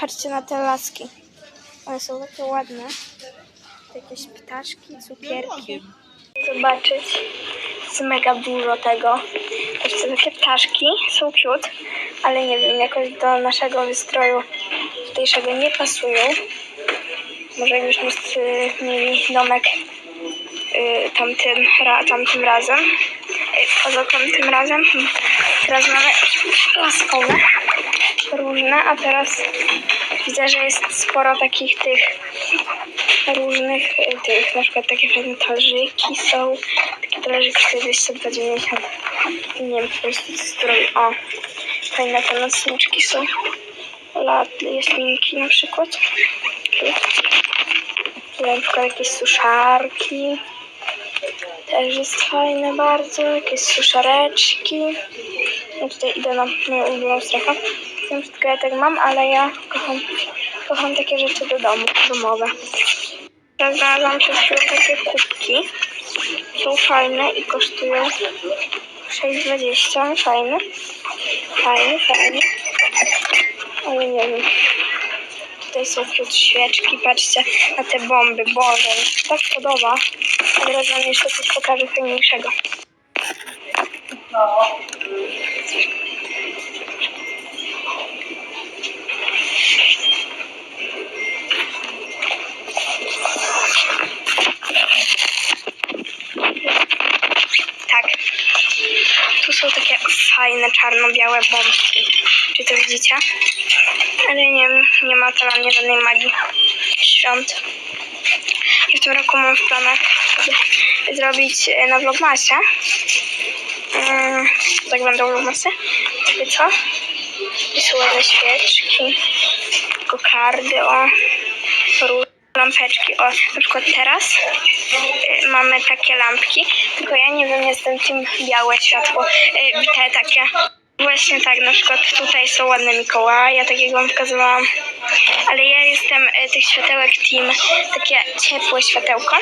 Patrzcie na te laski. One są takie ładne. Jakieś ptaszki, cukierki. Zobaczyć. Jest mega dużo tego. Patrzcie, takie ptaszki są cute, ale nie wiem, jakoś do naszego wystroju tutejszego nie pasują. Może już mieli domek y, tamtym, ra, tamtym razem. Poza tamtym razem. Teraz mamy laskowe różne, a teraz widzę, że jest sporo takich tych różnych y, tych, na przykład takie fajne talerzyki są. Takie talerzyk kosztuje 290. I nie wiem po prostu co z. O, fajne te nocniczki są. Lat, jaśminki na przykład. Na przykład jakieś suszarki. Też jest fajne bardzo. Jakieś suszareczki. Ja tutaj idę na moją ulubioną strefę. Wiem, wszystko ja tak mam, ale ja kocham, kocham takie rzeczy do domu, domowe. Ja znalazłam przed chwilą takie kubki. Są fajne i kosztują 6,20. Fajne. Fajne, fajne. Ale nie wiem. Tutaj są wśród świeczki. Patrzcie na te bomby. Boże, mi się tak podoba. Teraz wam jeszcze coś pokażę fajniejszego. Tak. Takie fajne czarno-białe bombki. Czy to widzicie? Ale nie, nie ma to dla mnie żadnej magii świąt. I w tym roku mam w planach zrobić e, na vlogmasie. Mm, tak będą vlogmasy. Wiecie co? I ładne świeczki. Kokardy, o. lampeczki. O, na przykład teraz y, mamy takie lampki, tylko ja nie wiem, jestem tym białe światło, y, te takie. Właśnie tak, na przykład tutaj są ładne Mikołaje, tak jak wam pokazywałam, ale ja jestem y, tych światełek team, takie ciepłe światełko,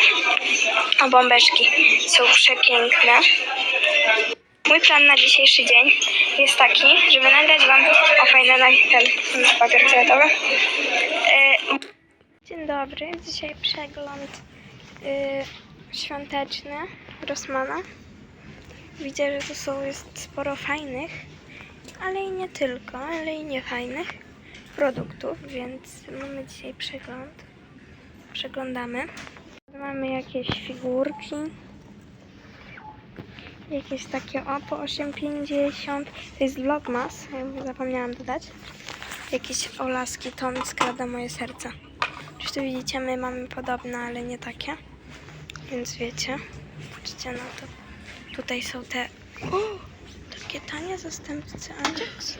a bombeczki są przepiękne. Mój plan na dzisiejszy dzień jest taki, żeby nagrać wam o fajne na ten, ten papier toaletowy. Y, Dzień dobry, dzisiaj przegląd y, świąteczny Rossmana. Widzę, że tu są, jest sporo fajnych, ale i nie tylko, ale i niefajnych produktów, więc mamy dzisiaj przegląd. Przeglądamy. Mamy jakieś figurki. Jakieś takie o po 8,50. To jest Vlogmas, zapomniałam dodać. Jakieś olaski, to mi skrada moje serce. Czy tu widzicie, my mamy podobne, ale nie takie. Więc wiecie, patrzcie na to. Tutaj są te... O! Takie tanie zastępcy Ajax.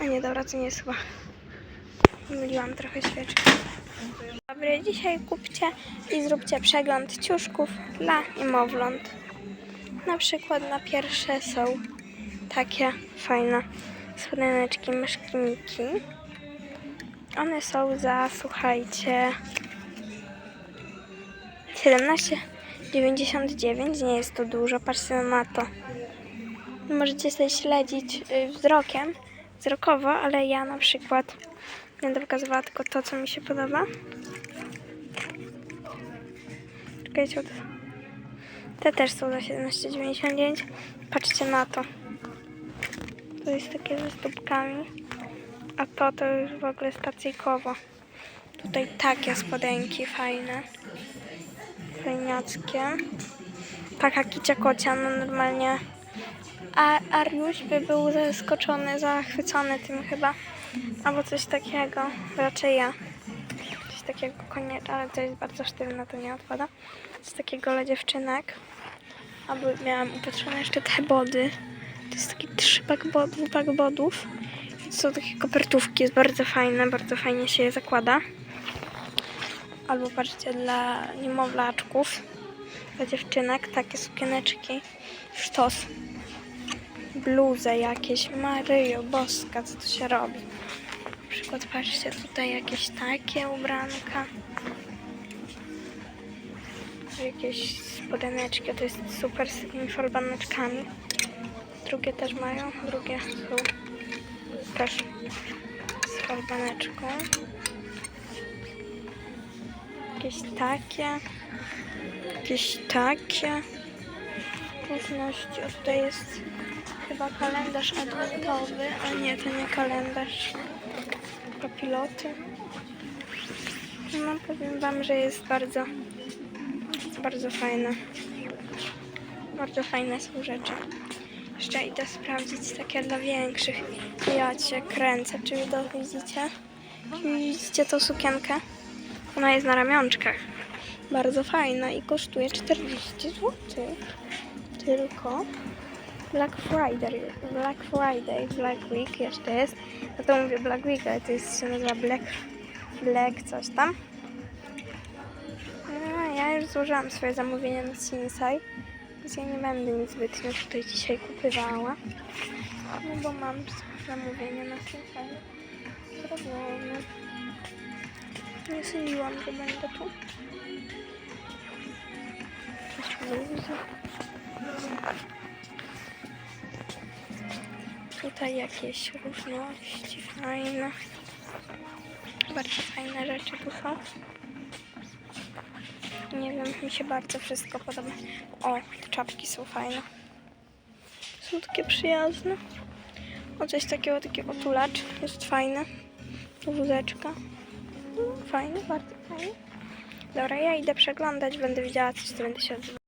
A nie, dobra, to nie jest chyba. Myliłam trochę świeczki. Dobry, dzisiaj kupcie i zróbcie przegląd ciuszków dla niemowląt. Na przykład na pierwsze są takie fajne spodeneczki myszki Miki. One są za, słuchajcie, 17,99. Nie jest to dużo, patrzcie na to. Możecie sobie śledzić y, wzrokiem, wzrokowo, ale ja na przykład będę pokazywała tylko to, co mi się podoba. Czekajcie, te też są za 17,99. Patrzcie na to. To jest takie ze stópkami. A to to już w ogóle stacyjkowo. Tutaj takie spodenki fajne. Fajniackie. Taka kicia kocia, no normalnie. A Ariusz by był zaskoczony, zachwycony tym chyba. Albo coś takiego. Raczej ja. Coś takiego koniecznie, ale to jest bardzo sztywne, to nie odpada. Coś takiego dla dziewczynek. Albo miałam upatrzone jeszcze te body. To jest taki trzypak bod, dwupak bodów. Są takie kopertówki, jest bardzo fajne, bardzo fajnie się je zakłada. Albo patrzcie, dla niemowlaczków, dla dziewczynek, takie sukieneczki, sztos, bluzy jakieś, Maryjo, boska, co tu się robi. Na przykład patrzcie, tutaj jakieś takie ubranka. Jakieś spodeneczki, to jest super z takimi falbaneczkami. Drugie też mają, drugie są też powerbaneczką. Jakieś takie. Jakieś takie. Różności. O, tutaj jest chyba kalendarz adwentowy, a nie, to nie kalendarz. To piloty. No powiem wam, że jest bardzo, bardzo fajne. Bardzo fajne są rzeczy. Jeszcze idę sprawdzić takie dla większych. Ja cię kręcę, czy to widzicie? Widzicie tą sukienkę? Ona jest na ramionczkach. Bardzo fajna i kosztuje 40 zł. Tylko Black Friday, Black Friday, Black Week jeszcze jest. No to mówię Black Week, ale to jest, się nazywa Black, Black coś tam. No, ja już złożyłam swoje zamówienie na Sinsai, więc ja nie będę nic zbytnio tutaj dzisiaj kupywała. No bo mam zamówienie na Sinsai zrobione. Nie sądziłam, że będę tu. Tutaj jakieś różności fajne. Bardzo fajne rzeczy tu są. Nie wiem, mi się bardzo wszystko podoba. O, te czapki są fajne. Są takie przyjazne. O, coś takiego, taki otulacz. Jest fajny. Wózeczka. No, fajny, bardzo fajny. Dobra, ja idę przeglądać, będę wiedziała coś, co będę się odbywać.